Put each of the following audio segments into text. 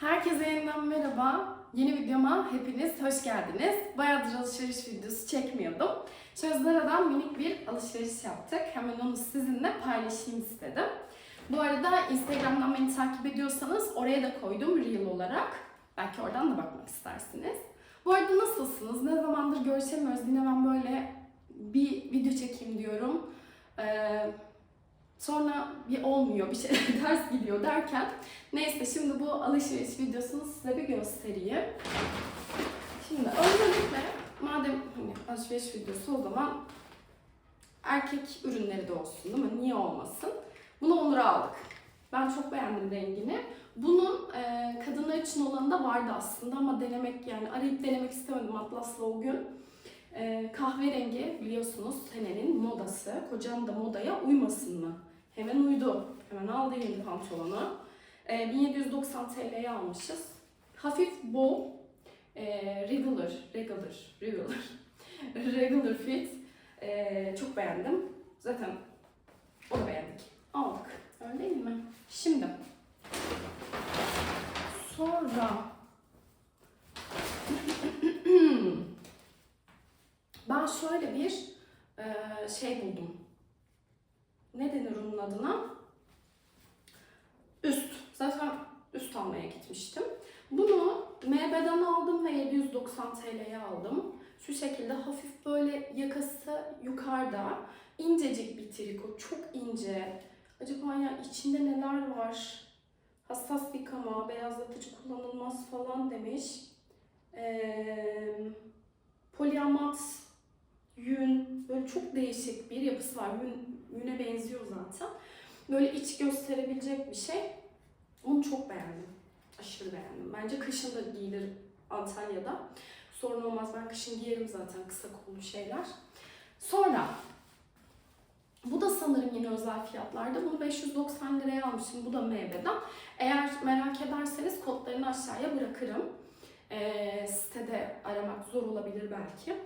Herkese yeniden merhaba. Yeni videoma hepiniz hoş geldiniz. Bayağıdır alışveriş videosu çekmiyordum. Şöyle Zara'dan minik bir alışveriş yaptık. Hemen onu sizinle paylaşayım istedim. Bu arada Instagram'dan beni takip ediyorsanız oraya da koydum Reel olarak. Belki oradan da bakmak istersiniz. Bu arada nasılsınız? Ne zamandır görüşemiyoruz. Yine ben böyle bir video çekeyim diyorum. Ee, sonra bir olmuyor, bir şey ters gidiyor derken Neyse şimdi bu alışveriş videosunu size bir göstereyim. Şimdi öncelikle madem hani alışveriş videosu o zaman erkek ürünleri de olsun değil mi? Niye olmasın? Bunu Onur'a aldık. Ben çok beğendim rengini. Bunun e, kadınlar için olanı da vardı aslında ama denemek yani arayıp denemek istemedim Atlas'la o gün. E, kahverengi biliyorsunuz senenin modası. Kocam da modaya uymasın mı? Hemen uydu. Hemen aldı yeni pantolonu. E, 1790 TL'ye almışız. Hafif bol, e, regular, regular, regular, regular fit. E, çok beğendim. Zaten onu beğendik. Aldık. Öyle değil mi? Şimdi sonra ben şöyle bir e, şey buldum. Ne denir onun adına? Üst. Zaten üst almaya gitmiştim. Bunu MB'den aldım ve 790 TL'ye aldım. Şu şekilde hafif böyle yakası yukarıda. incecik bir triko. Çok ince. Acaba ya içinde neler var? Hassas yıkama, beyazlatıcı kullanılmaz falan demiş. Ee, poliamat yün. Böyle çok değişik bir yapısı var. Yün, yüne benziyor zaten. Böyle iç gösterebilecek bir şey. Onu çok beğendim. Aşırı beğendim. Bence kışın da giyilir Antalya'da. Sorun olmaz. Ben kışın giyerim zaten kısa kollu şeyler. Sonra bu da sanırım yine özel fiyatlarda. Bunu 590 liraya almışım. Bu da MB'den. Eğer merak ederseniz kodlarını aşağıya bırakırım. Ee, sitede aramak zor olabilir belki.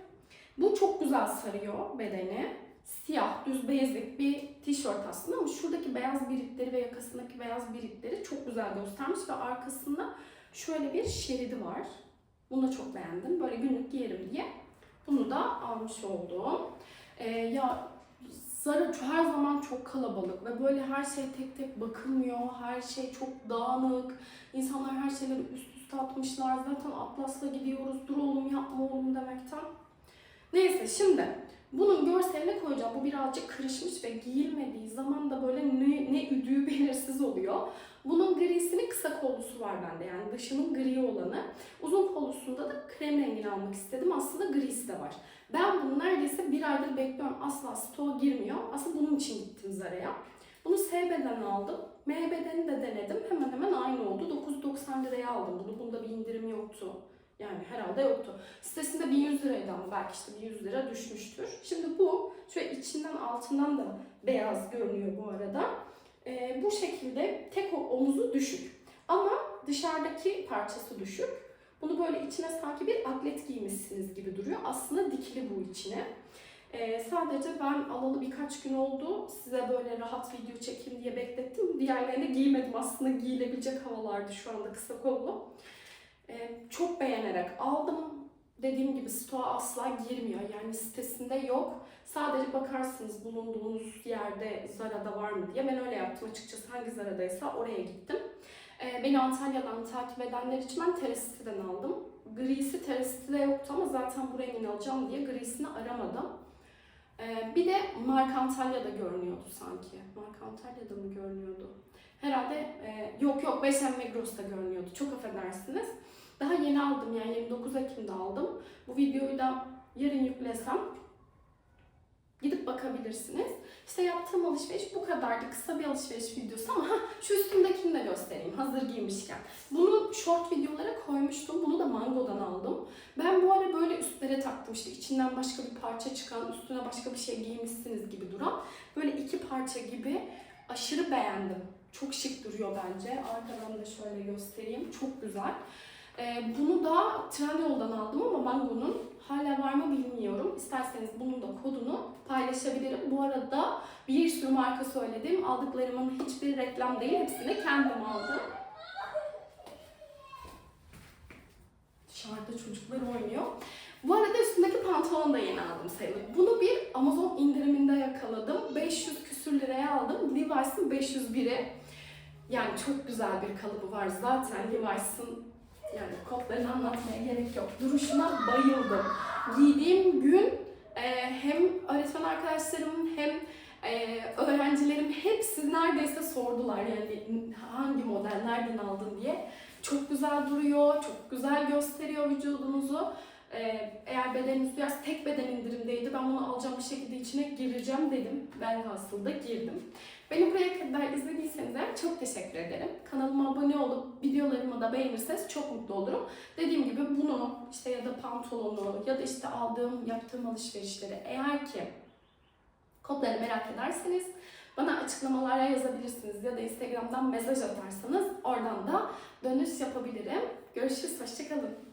Bu çok güzel sarıyor bedeni siyah, düz basic bir tişört aslında ama şuradaki beyaz biritleri ve yakasındaki beyaz biritleri çok güzel göstermiş ve arkasında şöyle bir şeridi var. Bunu da çok beğendim. Böyle günlük giyerim diye. Bunu da almış oldum. Ee, ya Zara her zaman çok kalabalık ve böyle her şey tek tek bakılmıyor. Her şey çok dağınık. İnsanlar her şeyleri üst üste atmışlar. Zaten Atlas'la gidiyoruz. Dur oğlum yapma oğlum demekten. Neyse şimdi bunun görselini koyacağım. Bu birazcık kırışmış ve giyilmediği zaman da böyle ne, ne üdüğü belirsiz oluyor. Bunun grisinin kısa kollusu var bende yani dışının gri olanı. Uzun kollusunda da krem rengini almak istedim. Aslında grisi de var. Ben bunu neredeyse bir aydır bekliyorum. Asla stoğa girmiyor. Aslında bunun için gittim Zara'ya. Bunu S beden aldım. M bedeni de denedim. Hemen hemen aynı oldu. 990 liraya aldım bunu. Bunda bir indirim yoktu. Yani herhalde yoktu. Sitesinde 1100 liraydı ama belki işte 100 lira düşmüştür. Şimdi bu şöyle içinden altından da beyaz görünüyor bu arada. Ee, bu şekilde tek omuzu düşük. Ama dışarıdaki parçası düşük. Bunu böyle içine sanki bir atlet giymişsiniz gibi duruyor. Aslında dikili bu içine. Ee, sadece ben alalı birkaç gün oldu. Size böyle rahat video çekeyim diye beklettim. Diğerlerini giymedim. Aslında giyilebilecek havalardı şu anda kısa kollu. Çok beğenerek aldım. Dediğim gibi stoğa asla girmiyor. Yani sitesinde yok. Sadece bakarsınız bulunduğunuz yerde Zara'da var mı diye. Ben öyle yaptım açıkçası. Hangi Zara'daysa oraya gittim. Ee, beni Antalya'dan takip edenler için ben Teresiti'den aldım. Grisi Teresiti'de yoktu ama zaten bu rengini alacağım diye grisini aramadım. Ee, bir de Mark Antalya'da görünüyordu sanki. Mark Antalya'da mı görünüyordu? Herhalde e, yok yok Beşen Migros'ta görünüyordu. Çok affedersiniz. Daha yeni aldım yani 29 Ekim'de aldım. Bu videoyu da yarın yüklesem gidip bakabilirsiniz. İşte yaptığım alışveriş bu kadardı. Kısa bir alışveriş videosu ama ha, şu üstümdekini de göstereyim hazır giymişken. Bunu short videolara koymuştum. Bunu da Mango'dan aldım. Ben bu ara böyle üstlere taktım işte içinden başka bir parça çıkan, üstüne başka bir şey giymişsiniz gibi duran. Böyle iki parça gibi aşırı beğendim. Çok şık duruyor bence. Arkadan da şöyle göstereyim. Çok güzel. Ee, bunu da Trendyol'dan aldım ama Mango'nun hala var mı bilmiyorum. İsterseniz bunun da kodunu paylaşabilirim. Bu arada bir sürü marka söyledim. Aldıklarımın hiçbir reklam değil. Hepsini kendim aldım. dışarıda çocuklar oynuyor. Bu arada üstündeki pantolonu da yeni aldım sayılır. Bunu bir Amazon indiriminde yakaladım. 500 küsür liraya aldım. Levi's'ın 501'i. Yani çok güzel bir kalıbı var zaten Levi's'ın yani kodlarını anlatmaya gerek yok. Duruşuna bayıldım. Giydiğim gün e, hem öğretmen arkadaşlarım hem e, öğrencilerim hepsi neredeyse sordular yani hangi model nereden aldın diye. Çok güzel duruyor, çok güzel gösteriyor vücudunuzu. E, eğer bedeniniz biraz tek beden indirimdeydi ben bunu alacağım bir şekilde içine gireceğim dedim. Velhasıl da girdim. Beni buraya kadar izlediyseniz çok teşekkür ederim. Kanalıma abone olup videolarımı da beğenirseniz çok mutlu olurum. Dediğim gibi bunu işte ya da pantolonu ya da işte aldığım, yaptığım alışverişleri eğer ki kodları merak ederseniz bana açıklamalara yazabilirsiniz ya da Instagram'dan mesaj atarsanız oradan da dönüş yapabilirim. Görüşürüz, hoşçakalın.